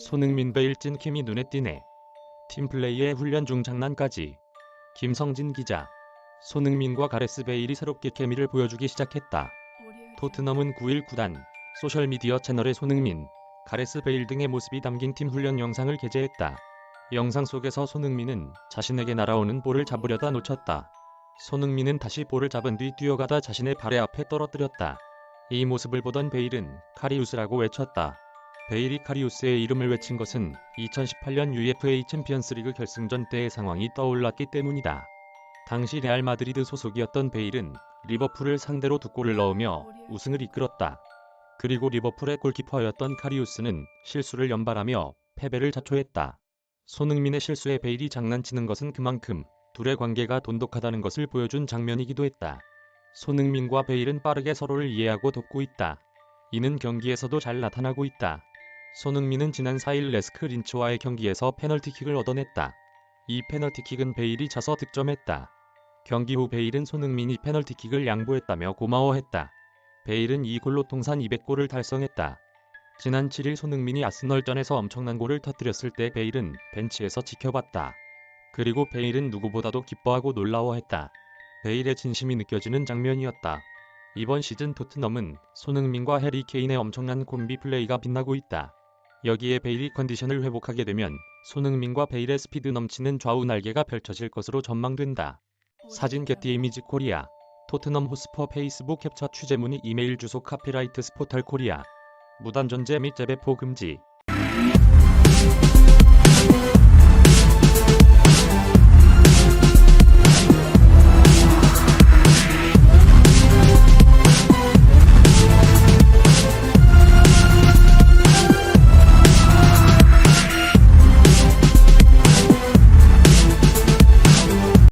손흥민 베일 찐캠이 눈에 띄네. 팀플레이의 훈련 중 장난까지. 김성진 기자. 손흥민과 가레스 베일이 새롭게 케미를 보여주기 시작했다. 토트넘은 9일 구단 소셜미디어 채널에 손흥민, 가레스 베일 등의 모습이 담긴 팀 훈련 영상을 게재했다. 영상 속에서 손흥민은 자신에게 날아오는 볼을 잡으려다 놓쳤다. 손흥민은 다시 볼을 잡은 뒤 뛰어가다 자신의 발에 앞에 떨어뜨렸다. 이 모습을 보던 베일은 카리우스라고 외쳤다. 베일이 카리우스의 이름을 외친 것은 2018년 UFA 챔피언스리그 결승전 때의 상황이 떠올랐기 때문이다. 당시 레알 마드리드 소속이었던 베일은 리버풀을 상대로 두 골을 넣으며 우승을 이끌었다. 그리고 리버풀의 골키퍼였던 카리우스는 실수를 연발하며 패배를 자초했다. 손흥민의 실수에 베일이 장난치는 것은 그만큼 둘의 관계가 돈독하다는 것을 보여준 장면이기도 했다. 손흥민과 베일은 빠르게 서로를 이해하고 돕고 있다. 이는 경기에서도 잘 나타나고 있다. 손흥민은 지난 4일 레스크 린츠와의 경기에서 페널티킥을 얻어냈다. 이 페널티킥은 베일이 차서 득점했다. 경기 후 베일은 손흥민이 페널티킥을 양보했다며 고마워했다. 베일은 이 골로 통산 200골을 달성했다. 지난 7일 손흥민이 아스널전에서 엄청난 골을 터뜨렸을 때 베일은 벤치에서 지켜봤다. 그리고 베일은 누구보다도 기뻐하고 놀라워했다. 베일의 진심이 느껴지는 장면이었다. 이번 시즌 토트넘은 손흥민과 해리 케인의 엄청난 콤비 플레이가 빛나고 있다. 여기에 베일이 컨디션을 회복하게 되면 손흥민과 베일의 스피드 넘치는 좌우 날개가 펼쳐질 것으로 전망된다. 사진 게티 이미지 코리아 토트넘 호스퍼 페이스북 캡처 취재 문의 이메일 주소 카피라이트 스포털 코리아 무단 존재 및 재배포 금지